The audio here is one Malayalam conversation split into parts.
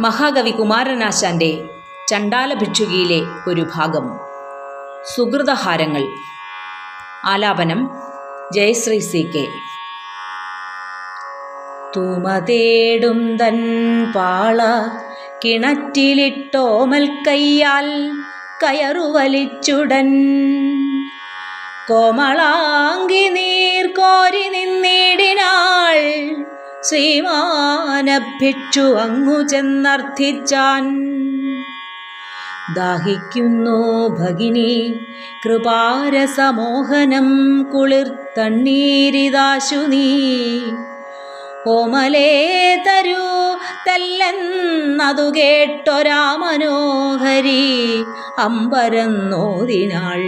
മഹാകവി കുമാരനാശാന്റെ ചണ്ടാല ഭിക്ഷുകിയിലെ ഒരു ഭാഗം. സുഹൃതഹാരങ്ങൾ ആലാപനം. Jayashree C K. തുമതേടും തൻ പാള കിണറ്റിലിട്ടോമൽ കയ്യാൽ കയറുവലിച്ചുടൻ. കോമളാങ്കി നീർ കോരി നിന്നിടിനാൾ ശ്രീമാനഭിക്ഷു അങ്ങു ചെന്നർത്ഥിച്ചാൻ. ദാഹിക്കുന്നു ഭഗിനി കൃപാരസമോഹനം കുളിർ തണ്ണീരിതാശു നീ. ഓമലേ തരൂ തല്ലെന്നതു കേട്ടൊരാ മനോഹരി അമ്പരന്നോതിനാൾ.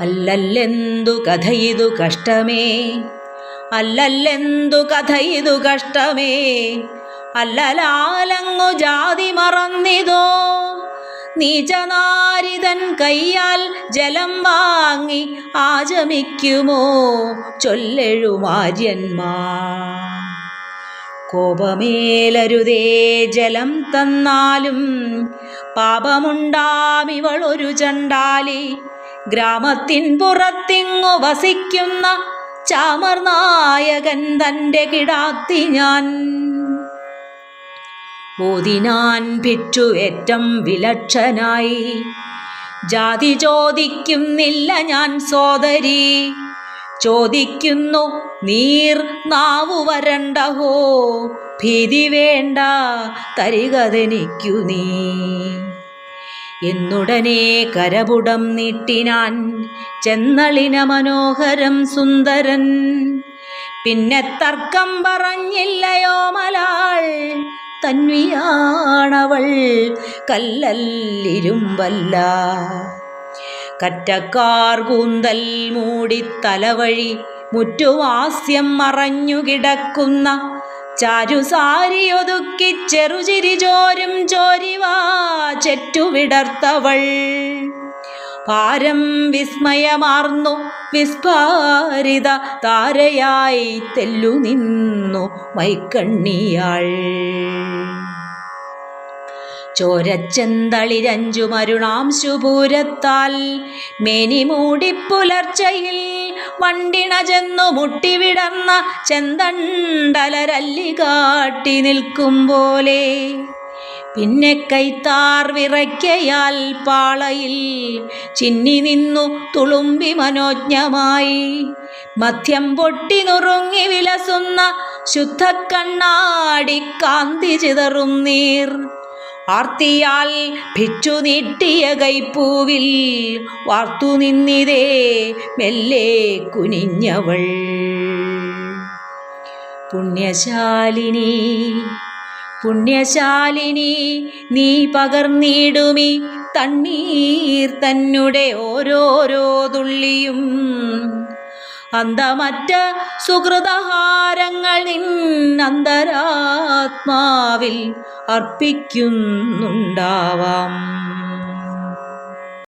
അല്ലല്ലെന്തു കഥയിതു കഷ്ടമേ അല്ലല്ലെന്തു കഥയിതു കഷ്ടമേ? അല്ലലാലങ്ങു ജാതി മറന്നിതോ? നീചനാരിതൻ കയ്യാൽ ജലം വാങ്ങി ആചമിക്കുമോ? ചൊല്ലെഴുമാര്യന്മാർ കോപമേലരുതേ ജലം തന്നാലും പാപമുണ്ടാമിവളൊരു ചണ്ടാലി. ഗ്രാമത്തിൻ പുറത്തിങ്ങു വസിക്കുന്ന ചാമർനായകൻ തന്റെ കിടാത്തി ഞാൻ. ഓതിനാൻ പിറ്റു ഏറ്റം വിലക്ഷനായി. ജാതി ചോദിക്കുന്നില്ല ഞാൻ സോദരി. ചോദിക്കുന്നു നീർ നാവു വരണ്ടഹോ ഭീതി വേണ്ട തരികതെനിക്കു നീ. എന്നുടനെ കരപുടം നീട്ടിനാൻ ചെന്നളിന മനോഹരം സുന്ദരൻ. പിന്നെ തർക്കം പറഞ്ഞില്ലയോ മലാൾ? തന്വിയാണവൾ കല്ലല്ലിരുമ്പല്ല. കറ്റക്കാർ കൂന്തൽ മൂടി തലവഴി മുറ്റുവാസ്യം മറഞ്ഞു കിടക്കുന്ന ചാരുസാരിയൊതുക്കി ചെറുചിരി ചോരും ചോരിവാ ചെറ്റുവിടർത്തവൾ പാരം വിസ്മയമാർന്നു വിസ്ഫാരിത താരയായി തെല്ലു നിന്നു മൈക്കണ്ണിയാൾ. ചോരച്ചെന്തളിരഞ്ചു മരുണാംശുപൂരത്താൽ പുലർച്ചയിൽ വണ്ടിണ ചെന്നു മുട്ടിവിടർന്ന ചെന്തണ്ടലരല്ലി കാട്ടി നിൽക്കും പോലെ. പിന്നെ കൈത്താർ വിറയ്ക്കയാൽ പാളയിൽ ചിന്നി നിന്നു തുളുമ്പി മനോജ്ഞമായി. മധ്യം പൊട്ടി നുറുങ്ങി വിലസുന്ന ശുദ്ധക്കണ്ണാടി കാന്തി ചിതറും നീർ. ആർത്തിയാൽ ഭിച്ചു നീട്ടിയ കൈപ്പൂവിൽ വാർത്തു നിന്നിതേ മെല്ലെ കുനിഞ്ഞവൾ. പുണ്യശാലിനി പുണ്യശാലിനി നീ പകർന്നിടുമി തണ്ണീർ തന്നുടെ ഓരോരോ തുള്ളിയും. അന്തമറ്റ സുഹൃതഹാരങ്ങൾ നിൻ അന്തരാത്മാവിൽ അർപ്പിക്കുന്നുണ്ടാവാം.